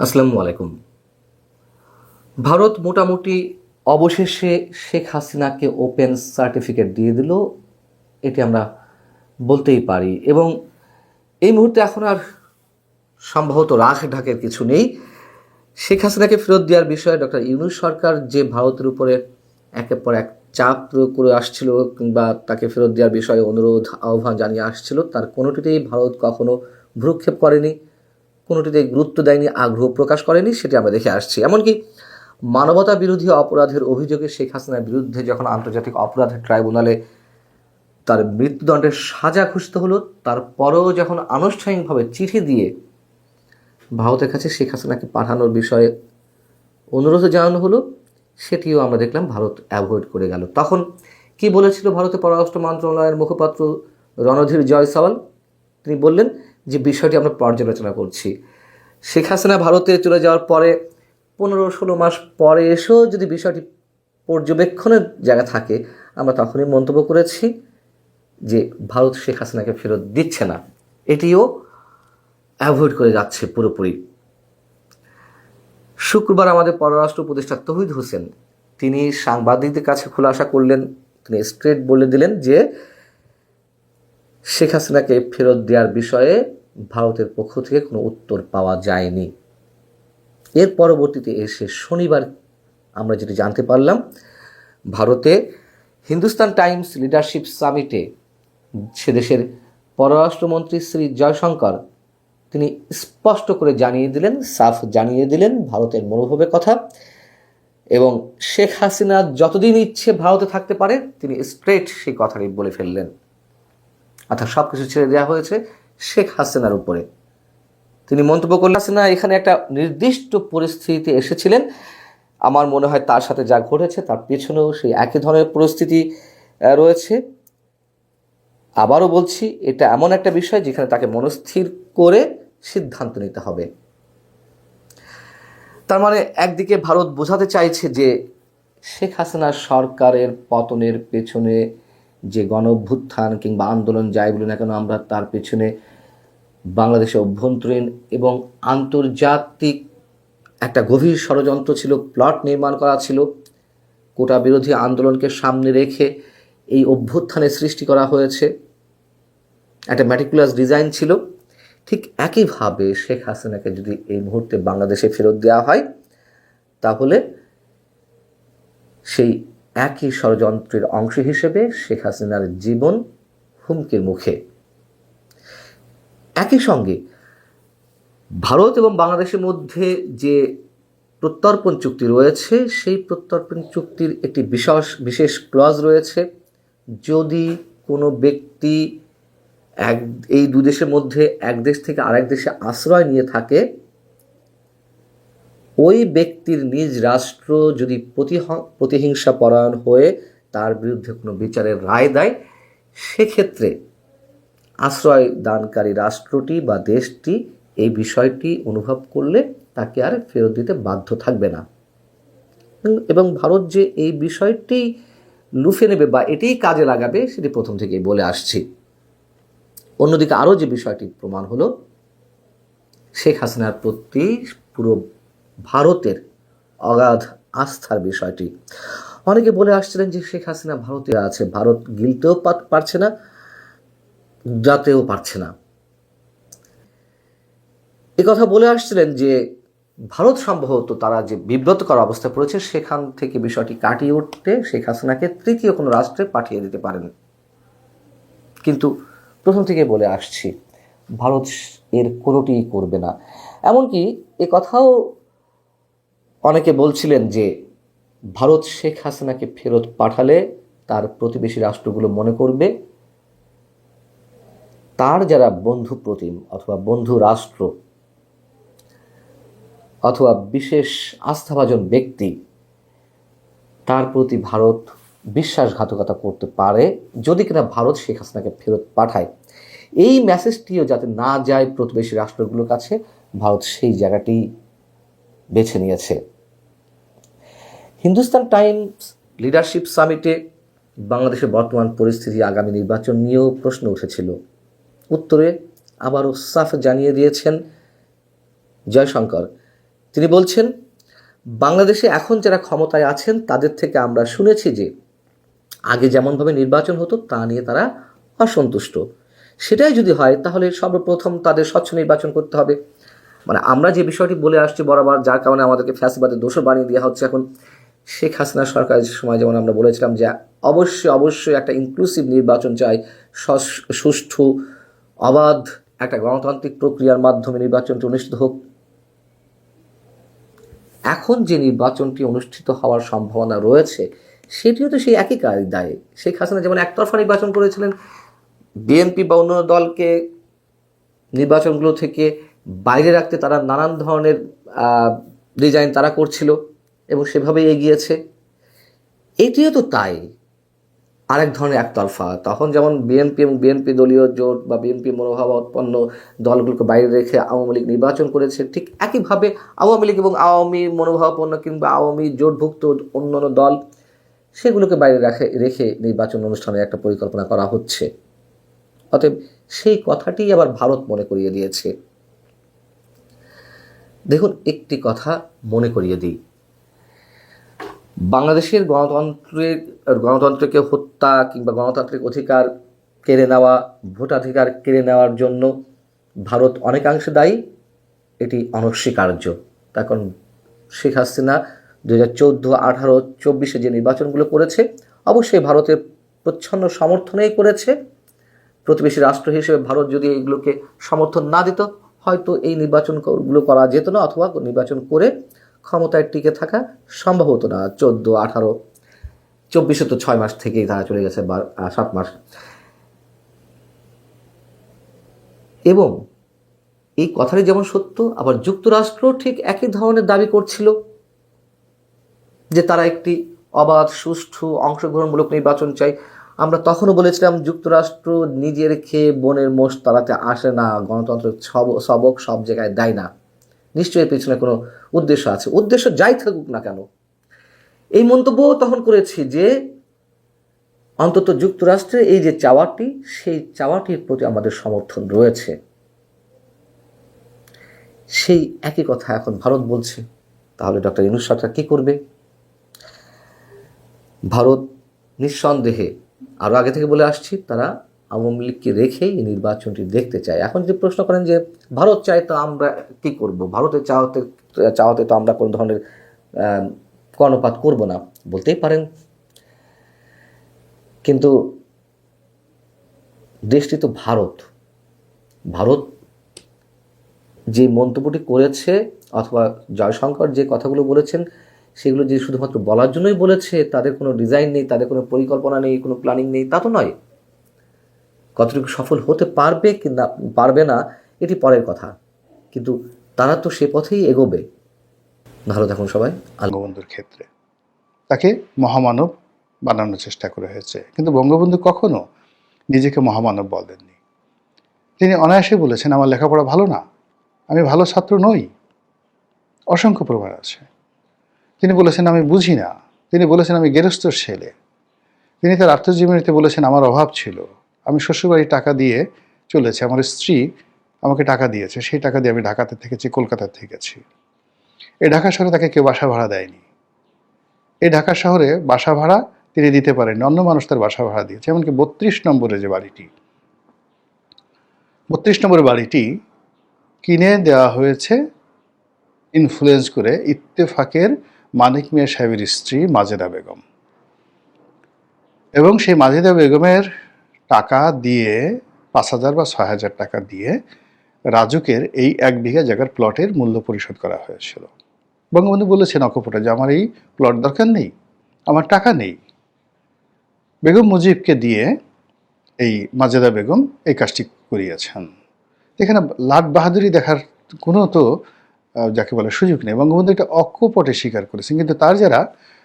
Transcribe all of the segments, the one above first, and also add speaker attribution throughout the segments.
Speaker 1: আসসালামু আলাইকুম। ভারত মোটামুটি অবশেষে শেখ হাসিনাকে ওপেন সার্টিফিকেট দিয়ে দিল, এটি আমরা বলতেই পারি। এবং এই মুহূর্তে এখন আর সম্ভবত রাখ ঢাকের কিছু নেই। শেখ হাসিনাকে ফেরত দেওয়ার বিষয়ে ডক্টর ইউনুস সরকার যে ভারতের উপরে একের পর এক চাপ প্রয়োগ করে আসছিল কিংবা তাকে ফেরত দেওয়ার বিষয়ে অনুরোধ, আহ্বান জানিয়ে আসছিল, তার কোনোটিতেই ভারত কখনো ভ্রুক্ষেপ করেনি। কোনোটিতে গুরুত্ব দেয়নি, আগ্রহ প্রকাশ করেনি, সেটি আমরা দেখে আসছি। এমনকি মানবতা বিরোধী অপরাধের অভিযোগে শেখ হাসিনার বিরুদ্ধে যখন আন্তর্জাতিক অপরাধ ট্রাইব্যুনালে তার মৃত্যুদণ্ডের সাজা ঘোষিত হলো, তারপরেও যখন আনুষ্ঠানিকভাবে চিঠি দিয়ে ভারতের কাছে শেখ হাসিনাকে পাঠানোর বিষয়ে অনুরোধ জানানো হলো, সেটিও আমরা দেখলাম ভারত অ্যাভয়েড করে গেল। তখন কি বলেছিল ভারতের পররাষ্ট্র মন্ত্রণালয়ের মুখপাত্র রণধীর জয়সওয়াল? তিনি বললেন যে বিষয়টি আমরা পর্যালোচনা করছি। শেখ হাসিনা ভারতে চলে যাওয়ার পরে পনেরো ষোলো মাস পরে এসেও যদি বিষয়টি পর্যবেক্ষণের জায়গা থাকে, আমরা তখনই মন্তব্য করেছি যে ভারত শেখ হাসিনাকে ফেরত দিচ্ছে না। এটিও অ্যাভয়েড করে যাচ্ছে পুরোপুরি। শুক্রবার আমাদের পররাষ্ট্র উপদেষ্টা তহিদ হোসেন, তিনি সাংবাদিকদের কাছে খোলাসা করলেন। তিনি স্ট্রেট বলে দিলেন যে শেখ হাসিনাকে ফেরত দেওয়ার বিষয়ে ভারতের পক্ষ থেকে কোনো উত্তর পাওয়া যায়নি। এর পরবর্তীতে এসে শনিবার আমরা যেটি জানতে পারলাম, ভারতে হিন্দুস্তান টাইমস লিডারশিপ সামিটে সে দেশের পররাষ্ট্রমন্ত্রী শ্রী জয়শঙ্কর, তিনি স্পষ্ট করে জানিয়ে দিলেন, সাফ জানিয়ে দিলেন ভারতের মনোভাবের কথা এবং শেখ হাসিনা যতদিন ইচ্ছে ভারতে থাকতে পারে, তিনি স্ট্রেট সেই কথাটি বলে ফেললেন। অর্থাৎ সব কিছু ছেড়ে দেওয়া হয়েছে। শেখ হাসিনার উপরে। তিনি মন্তব্য করলেন হাসিনা এখানে একটা নির্দিষ্ট পরিস্থিতিতে এসেছিলেন। আমার মনে হয় তার সাথে যা ঘটেছে তার পেছনেও সেই একই ধরনের পরিস্থিতি রয়েছে। আবারও বলছি, এটা এমন একটা বিষয় যেখানে তাকে মনস্থির করে সিদ্ধান্ত নিতে হবে। তার মানে একদিকে ভারত বোঝাতে চাইছে যে শেখ হাসিনা সরকারের পতনের পেছনে যে গণ অভ্যুত্থান কিংবা আন্দোলন যাই বলি না কেন, আমরা তার পেছনে বাংলাদেশের অভ্যন্তরীণ এবং আন্তর্জাতিক একটা গভীর ষড়যন্ত্র ছিল, প্লট নির্মাণ করা ছিল। কোটা বিরোধী আন্দোলনকে সামনে রেখে এই অভ্যুত্থানের সৃষ্টি করা হয়েছে। একটা ম্যাটিকুলাস ডিজাইন ছিল। ঠিক একইভাবে শেখ হাসিনাকে যদি এই মুহূর্তে বাংলাদেশে ফেরত দেওয়া হয়, তাহলে সেই একই ষড়যন্ত্রের অংশ হিসেবে শেখ হাসিনার জীবন হুমকির মুখে। একই সঙ্গে ভারত এবং বাংলাদেশের মধ্যে যে প্রত্যর্পণ চুক্তি রয়েছে, সেই প্রত্যর্পণ চুক্তির একটি বিশেষ বিশেষ ক্লজ রয়েছে। যদি কোনো ব্যক্তি এক, এই দু দেশের মধ্যে এক দেশ থেকে আরেক দেশে আশ্রয় নিয়ে থাকে, ওই ব্যক্তির নিজ রাষ্ট্র যদি প্রতিহ- প্রতিহিংসা পরায়ণ হয়ে তার বিরুদ্ধে কোনো বিচারের রায় দেয়, সেক্ষেত্রে আশ্রয় দানকারী রাষ্ট্রটি বা দেশটি এই বিষয়টি অনুভব করলে তাকে আর ফেরত দিতে বাধ্য থাকবে না। এবং ভারত যে এই বিষয়টি লুফে নেবে বা এটিই কাজে লাগাবে, সেটি প্রথম থেকেই বলে আসছি। অন্যদিকে আরও যে বিষয়টি প্রমাণ হলো, শেখ হাসিনার প্রতি পুরো ভারতের অগাধ আস্থার বিষয়টি। অনেকে বলে আসছিলেন যে শেখ হাসিনা ভারতে আছে, ভারত গিলতেও পারছে না। যাতেও পারছে না। কথা বলে আসছিলেন যে, ভারত সম্ভবত তারা যে বিব্রতকর অবস্থায় পড়েছে, সেখান থেকে বিষয়টি কাটিয়ে উঠতে শেখ হাসিনাকে তৃতীয় কোনো রাষ্ট্রে পাঠিয়ে দিতে পারেন। কিন্তু প্রথম থেকে বলে আসছি, ভারত এর কোনোটিই করবে না। এমনকি এ কথাও অনেকে বলছিলেন যে, ভারত শেখ হাসিনাকে ফেরত পাঠালে তার প্রতিবেশী রাষ্ট্রগুলো মনে করবে তার যারা বন্ধু প্রতিম অথবা বন্ধু রাষ্ট্র অথবা বিশেষ আস্থাভাজন ব্যক্তি, তার প্রতি ভারত বিশ্বাসঘাতকতা করতে পারে যদি কিনা ভারত শেখ হাসিনাকে ফেরত পাঠায়। এই মেসেজটিও যাতে না যায় প্রতিবেশী রাষ্ট্রগুলোর কাছে, ভারত সেই জায়গাটি বেছে নিয়েছে। হিন্দুস্তান টাইমস লিডারশিপ সামিটে বাংলাদেশের বর্তমান পরিস্থিতি আগামী নির্বাচন নিয়েও প্রশ্ন উঠেছিল। উত্তরে আবারও সাফ জানিয়ে দিয়েছেন জয়শঙ্কর। তিনি বলছেন, বাংলাদেশে এখন যারা ক্ষমতায় আছেন, তাদের থেকে আমরা শুনেছি যে আগে যেমনভাবে নির্বাচন হতো, তা নিয়ে তারা অসন্তুষ্ট। সেটাই যদি হয়, তাহলে সর্বপ্রথম তাদের স্বচ্ছ নির্বাচন করতে হবে। মানে আমরা যে বিষয়টি বলে আসছি বরাবর, যার কারণে আমাদেরকে ফ্যাসিবাদের দোষর বানিয়ে দেওয়া হচ্ছে এখন, শেখ হাসিনা সরকারের সময় যেমন আমরা বলেছিলাম যে অবশ্যই অবশ্যই একটা ইনক্লুসিভ নির্বাচন চাই সুষ্ঠু অবাধ একটা গণতান্ত্রিক প্রক্রিয়ার মাধ্যমে নির্বাচনটি অনুষ্ঠিত হোক। এখন যে নির্বাচনটি অনুষ্ঠিত হওয়ার সম্ভাবনা রয়েছে, সেটিও তো সেই একই দায়। শেখ হাসিনা যেমন একতরফা নির্বাচন করেছিলেন, বিএনপি বা অন্য দলকে নির্বাচনগুলো থেকে বাইরে রাখতে তারা নানান ধরনের ডিজাইন তারা করছিল এবং সেভাবেই এগিয়েছে। এটিও তো তাই। আরেক ধরনের একতরফা। তখন যেমন বিএনপি এবং বিএনপি দলীয় জোট বা বিএনপি মনোভাবাপন্ন দলগুলোকে বাইরে রেখে আওয়ামী লীগ নির্বাচন করেছে, ঠিক একইভাবে আওয়ামী লীগ এবং আওয়ামী মনোভাবাপন্ন কিংবা আওয়ামী জোটভুক্ত অন্যান্য দল, সেগুলোকে বাইরে রাখে, রেখে নির্বাচন অনুষ্ঠানের একটা পরিকল্পনা করা হচ্ছে। অতএব সেই কথাটি আবার ভারত মনে করিয়ে দিয়েছে। দেখুন, একটি কথা মনে করিয়ে দিই। বাংলাদেশের গণতন্ত্রের, গণতন্ত্রকে হত্যা কিংবা গণতান্ত্রিক অধিকার কেড়ে নেওয়া, ভোটাধিকার কেড়ে নেওয়ার জন্য ভারত অনেকাংশে দায়ী, এটি অনস্বীকার্য। তার কারণ শেখ হাসিনা দু হাজার চোদ্দ, আঠারো, চব্বিশে যে নির্বাচনগুলো করেছে, অবশ্যই ভারতের প্রচ্ছন্ন সমর্থনেই করেছে। প্রতিবেশী রাষ্ট্র হিসেবে ভারত যদি এইগুলোকে সমর্থন না দিত, হয়তো এই নির্বাচনগুলো করা যেত না অথবা নির্বাচন করে ক্ষমতায় টিকে থাকা সম্ভব হতো না। চোদ্দ, আঠারো, চব্বিশে তো ছয় মাস থেকেই তারা চলে গেছে বা সাত মাস। এবং এই কথাটি যেমন সত্য, আবার যুক্তরাষ্ট্র ঠিক একই ধরনের দাবি করছিল যে তারা একটি অবাধ, সুষ্ঠু, অংশগ্রহণমূলক নির্বাচন চাই। আমরা তখনও বলেছিলাম, যুক্তরাষ্ট্র নিজের খেয়ে বনের মোষ তাড়াতে আসে না, গণতন্ত্রের সব- সবক সব জায়গায় দেয় না। নিশ্চয়ই পেছনে কোনো উদ্দেশ্য আছে। উদ্দেশ্য যাই থাকুক না কেন, এই মন্তব্য তখন করেছি যে অন্তত যুক্তরাষ্ট্রের এই যে চাওয়াটি, সেই চাওয়াটির প্রতি আমাদের সমর্থন রয়েছে। সেই একই কথা এখন ভারত বলছে। তাহলে ডক্টর ইনুস সরকার কী করবে? ভারত নিঃসন্দেহে আরও আগে থেকে বলে আসছি, তারা আওয়ামী লীগকে রেখেই এই নির্বাচনটি দেখতে চায়। এখন যদি প্রশ্ন করেন যে, ভারত চায় তো আমরা কি করব? ভারতের চাওয়াতে চাওয়াতে তো আমরা কোনো ধরনের কর্ণপাত করব না। বলতেই পারেন। কিন্তু দেশটি তো ভারত। ভারত যে মন্তব্যটি করেছে অথবা জয়শঙ্কর যে কথাগুলো বলেছেন, সেগুলো যে শুধুমাত্র বলার জন্যই বলেছে, তাদের কোনো ডিজাইন নেই, তাদের কোনো পরিকল্পনা নেই, কোনো প্ল্যানিং নেই, তা তো নয়। কতটুকু সফল হতে পারবে কি না পারবে না, এটি পরের কথা। কিন্তু তারা তো সে পথেই এগোবে। ভালো থাকুন সবাই।
Speaker 2: বঙ্গবন্ধুর ক্ষেত্রে। তাকে মহামানব বানানোর চেষ্টা করা হয়েছে। কিন্তু বঙ্গবন্ধু কখনো নিজেকে মহামানব বলেননি। তিনি অনায়াসে বলেছেন, আমার লেখাপড়া ভালো না। আমি ভালো ছাত্র নই। অসংখ্য প্রমাণ আছে। তিনি বলেছেন, আমি বুঝি না। তিনি বলেছেন, আমি গেরস্তর ছেলে। তিনি তার আত্মজীবনীতে বলেছেন, আমার অভাব ছিল। আমি শ্বশুরবাড়ির টাকা দিয়ে চলেছি, আমার স্ত্রী আমাকে টাকা দিয়েছে, সেই টাকা দিয়ে আমি ঢাকাতে থেকেছি কলকাতাতে থেকেছি। এই ঢাকা শহরে তাকে কেউ বাসা ভাড়া দেয়নি। এই ঢাকা শহরে বাসা ভাড়া তিনি দিতে পারেননি, অন্য মানুষ তার বাসা ভাড়া দিয়েছে, এমনকি বত্রিশ নম্বরে যে বাড়িটি, বত্রিশ নম্বরের বাড়িটি কিনে দেওয়া হয়েছে ইনফ্লুয়েন্স করে ইত্তেফাকের মানিক মিয়া সাহেবের স্ত্রী মাজেদা বেগম। এবং সেই মাজেদা বেগমের টাকা দিয়ে, পাঁচ হাজার বা ছয় হাজার টাকা দিয়ে রাজুকের এই এক বিঘা জায়গার প্লটের মূল্য পরিশোধ করা হয়েছিল। বঙ্গবন্ধু বলেছেন অকপটে যে, আমার এই প্লট দরকার নেই, আমার টাকা নেই। বেগম মুজিবকে দিয়ে এই মাজেদা বেগম এই কাজটি করিয়েছেন। এখানে লাট বাহাদুরি দেখার কোনো তো যাকে বলে সুযোগ নেই। বঙ্গবন্ধু এটা অকপটে স্বীকার করেছেন, কিন্তু তার যারা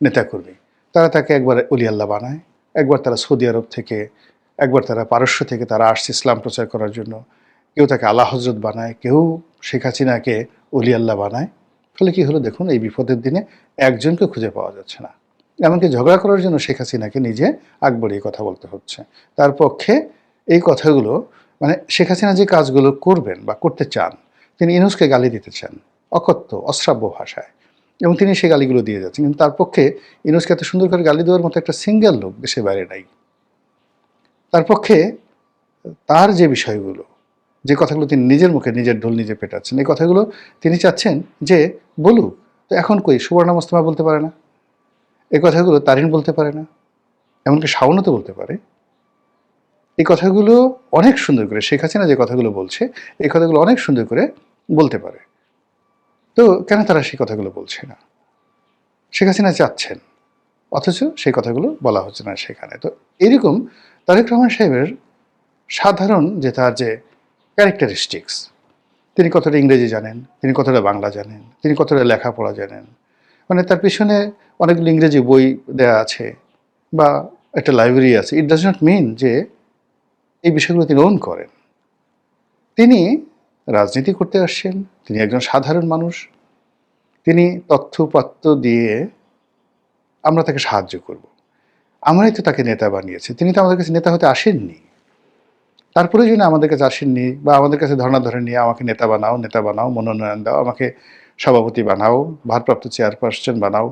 Speaker 2: নেতাকর্মী, তারা তাকে একবার অলিয়াল্লাহ বানায়, একবার তারা সৌদি আরব থেকে একবার তারা পারস্য থেকে তারা আসছে ইসলাম প্রচার করার জন্য। কেউ তাকে আল্লাহ হজরত বানায়, কেউ শেখ হাসিনাকে অলি আল্লাহ বানায়। ফলে কি হলো দেখুন, এই বিপদের দিনে একজনকে খুঁজে পাওয়া যাচ্ছে না। এমনকি ঝগড়া করার জন্য শেখ হাসিনাকে নিজে আগ বাড়িয়ে কথা বলতে হচ্ছে। তার পক্ষে এই কথাগুলো মানে শেখ হাসিনা যে কাজগুলো করবেন বা করতে চান, তিনি ইনুসকে গালি দিতে চান, অকথ্য, অশ্রাব্য ভাষায়। এবং তিনি সেই গালিগুলো দিয়ে যাচ্ছেন। কিন্তু তার পক্ষে ইউনুসকে এত সুন্দর করে গালি দেওয়ার মতো একটা সিঙ্গেল লোক দেশের বাইরে নাই। তার পক্ষে তার যে বিষয়গুলো, যে কথাগুলো তিনি নিজের মুখে, নিজের ঢোল নিজে পেটাচ্ছেন, এই কথাগুলো তিনি চাচ্ছেন যে, বলুক, তো এখন কই? সুবর্ণা মোস্তফা বলতে পারে না। এই কথাগুলো তারিন বলতে পারে না। এমনকি শাওনও তো বলতে পারে। এই কথাগুলো অনেক সুন্দর করে, শেখ হাসিনা যে কথাগুলো বলছে, এই কথাগুলো অনেক সুন্দর করে বলতে পারে। তো কেন তারা সেই কথাগুলো বলছে না? শেখ হাসিনা চাচ্ছেন, অথচ সেই কথাগুলো বলা হচ্ছে না সেখানে। তো এরকম তারেক রহমান সাহেবের সাধারণ যে তার যে ক্যারেক্টারিস্টিক্স তিনি কতটা ইংরেজি জানেন, তিনি কতটা বাংলা জানেন, তিনি কতটা লেখাপড়া জানেন মানে তার পিছনে অনেকগুলো ইংরেজি বই দেয়া আছে বা একটা লাইব্রেরি আছে। ইট ডাজ নট মিন যে এই বিষয়গুলো তিনি ওন করেন। তিনি রাজনীতি করতে আসছেন, তিনি একজন সাধারণ মানুষ, তিনি তথ্যপত্র দিয়ে আমরা তাকে সাহায্য করব। আমরাই তো তাকে নেতা বানিয়েছি। তিনি তো আমাদের কাছে নেতা হতে আসেননি। তারপরে যদি আমাদের কাছে আসেননি বা আমাদের কাছে ধর্ণা ধরে নিয়ে আমাকে নেতা বানাও নেতা বানাও, মনোনয়ন দাও, আমাকে সভাপতি বানাও, ভারপ্রাপ্ত চেয়ারপারসন বানাও,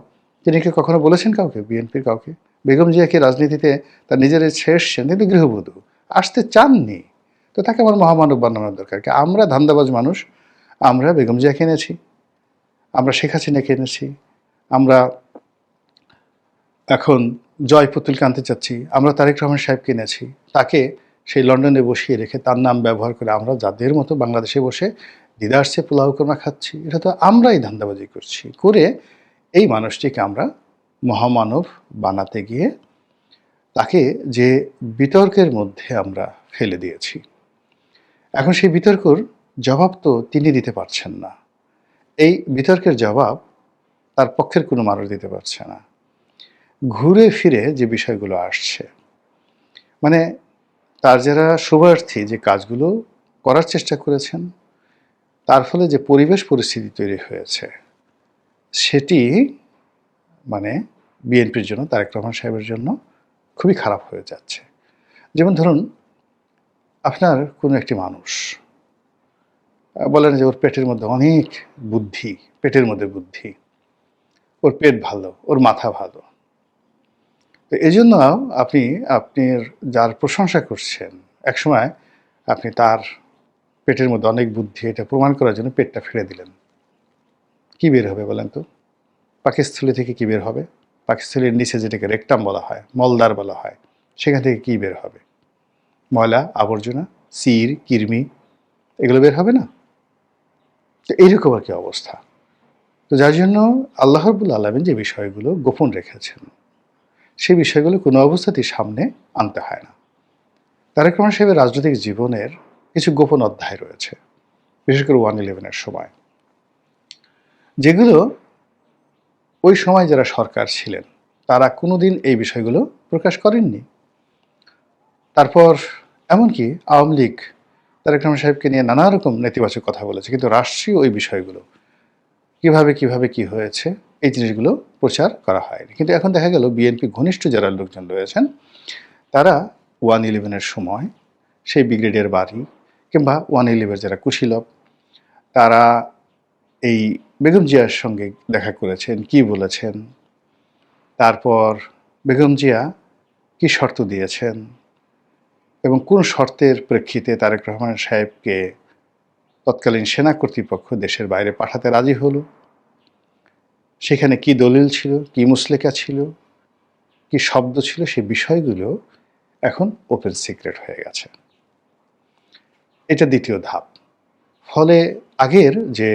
Speaker 2: তিনি কি কখনো বলেছেন কাউকে, বিএনপির কাউকে? বেগম জিয়াকে রাজনীতিতে তার নিজের এসছেন তিনি গৃহবধূ, আসতে চাননি। তো তাকে আমার মহামানব বানানোর দরকার। কি আমরা ধান্দাবাজ মানুষ, আমরা বেগম জিয়াকে এনেছি, আমরা শেখ হাসিনাকে এনেছি, আমরা এখন জয় পুতুলকে আনতে চাচ্ছি। আমরা তারেক রহমান সাহেবকে এনেছি। তাকে সেই লন্ডনে বসিয়ে রেখে তার নাম ব্যবহার করে আমরা যাদের মতো বাংলাদেশে বসে দিদারসে পোলাও কোরমা খাচ্ছি, এটা তো আমরাই ধান্দাবাজি করছি। করে এই মানুষটিকে আমরা মহামানব বানাতে গিয়ে তাকে যে বিতর্কের মধ্যে আমরা ফেলে দিয়েছি। এখন সেই বিতর্কর জবাব তো তিনি দিতে পারছেন না। এই বিতর্কের জবাব তার পক্ষের কোনো মানুষ দিতে পারছে না। ঘুরে ফিরে যে বিষয়গুলো আসছে। মানে তার যারা শুভার্থী যে কাজগুলো করার চেষ্টা করেছেন, তার ফলে যে পরিবেশ পরিস্থিতি তৈরি হয়েছে, সেটি মানে বিএনপির জন্য, তারেক রহমান সাহেবের জন্য খুবই খারাপ হয়ে যাচ্ছে। যেমন ধরুন, আপনার কোনো একটি মানুষ বলেন যে ওর পেটের মধ্যে অনেক বুদ্ধি, পেটের মধ্যে বুদ্ধি, ওর পেট ভালো, ওর মাথা ভালো তো এই জন্য আপনি আপনার যার প্রশংসা করছেন, একসময় আপনি তার পেটের মধ্যে অনেক বুদ্ধি এটা প্রমাণ করার জন্য পেটটা ফেলে দিলেন। কি বের হবে বলেন তো? পাকিস্থলী থেকে কি বের হবে? পাকিস্থলীর নিচে যেটাকে রেকটাম বলা হয় মলদার বলা হয়, সেখান থেকে কি বের হবে? ময়লা, আবর্জনা, সির কিরমি এগুলো বের হবে না? তো এইরকম আর কি অবস্থা। তো যার জন্য আল্লাহ রবুল আলমিন যে বিষয়গুলো গোপন রেখেছেন সেই বিষয়গুলো কোনো অবস্থাতেই সামনে আনতে হয় না। তারেক রহমান সাহেবের রাজনৈতিক জীবনের কিছু গোপন অধ্যায় রয়েছে, বিশেষ করে ওয়ান ইলেভেনের সময়। যেগুলো ওই সময় যারা সরকার ছিলেন, তারা কোনোদিন এই বিষয়গুলো প্রকাশ করেননি। তারপর এমনকি আওয়ামী লীগ তারেক রহমান সাহেবকে নিয়ে নানা রকম নেতিবাচক কথা বলেছে, কিন্তু রাষ্ট্রীয় ওই বিষয়গুলো কীভাবে কীভাবে, কি হয়েছে এই জিনিসগুলো প্রচার করা হয়নি। কিন্তু এখন দেখা গেল বিএনপি ঘনিষ্ঠ যারা লোকজন রয়েছেন, তারা ওয়ান ইলেভেনের সময় সেই ব্রিগেডিয়ার বাড়ি কিংবা ওয়ান ইলেভেন যারা কুশীলভ তারা এই বেগম জিয়ার সঙ্গে দেখা করেছেন, কি বলেছেন, তারপর বেগম জিয়া কি শর্ত দিয়েছেন এবং কোন শর্তের প্রেক্ষিতে তারেক রহমান সাহেবকে তৎকালীন সেনা কর্তৃপক্ষ দেশের বাইরে পাঠাতে রাজি হলো? সেখানে কি দলিল ছিল, কি মুসলেকা ছিল, কি শব্দ ছিল সে বিষয়গুলো এখন ওপেন সিক্রেট হয়ে গেছে। এটা দ্বিতীয় ধাপ। ফলে আগের যে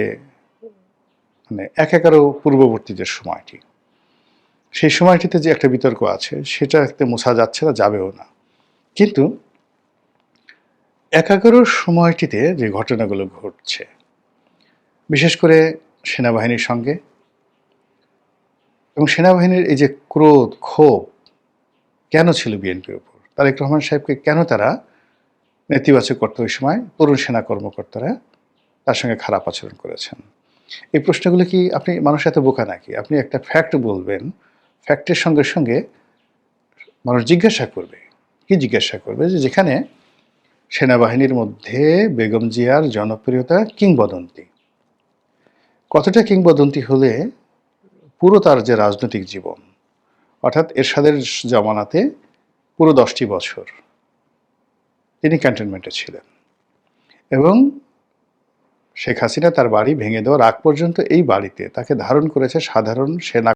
Speaker 2: মানে এক এগারো পূর্ববর্তী যে সময়টি, সেই সময়টিতে যে একটা বিতর্ক আছে, সেটা একটা মোছা যাচ্ছে না, যাবেও না। কিন্তু এক এগারোর সময়টিতে যে ঘটনাগুলো ঘটছে, বিশেষ করে সেনাবাহিনীর সঙ্গে এবং সেনাবাহিনীর এই যে ক্রোধ, ক্ষোভ কেন ছিল বিএনপির উপর? তারেক রহমান সাহেবকে কেন তারা নেতিবাচক করতে ওই সময়? তরুণ সেনা কর্মকর্তারা তার সঙ্গে খারাপ আচরণ করেছেন। এই প্রশ্নগুলো কি আপনি, মানুষ এত বোকা নাকি? আপনি একটা ফ্যাক্ট বলবেন, ফ্যাক্টের সঙ্গে সঙ্গে মানুষ জিজ্ঞাসা করবে। কি জিজ্ঞাসা করবে? যে যেখানে সেনাবাহিনীর মধ্যে বেগম জিয়ার জনপ্রিয়তা কিংবদন্তি। কতটা কিংবদন্তি হলে পুরো তার যে রাজনৈতিক জীবন, অর্থাৎ এরশাদের জমানাতে পুরো দশটি বছর তিনি ক্যান্টনমেন্টে ছিলেন এবং শেখ হাসিনা তার বাড়ি ভেঙে দেওয়ার আগ পর্যন্ত এই বাড়িতে তাকে ধারণ করেছে সাধারণ সেনা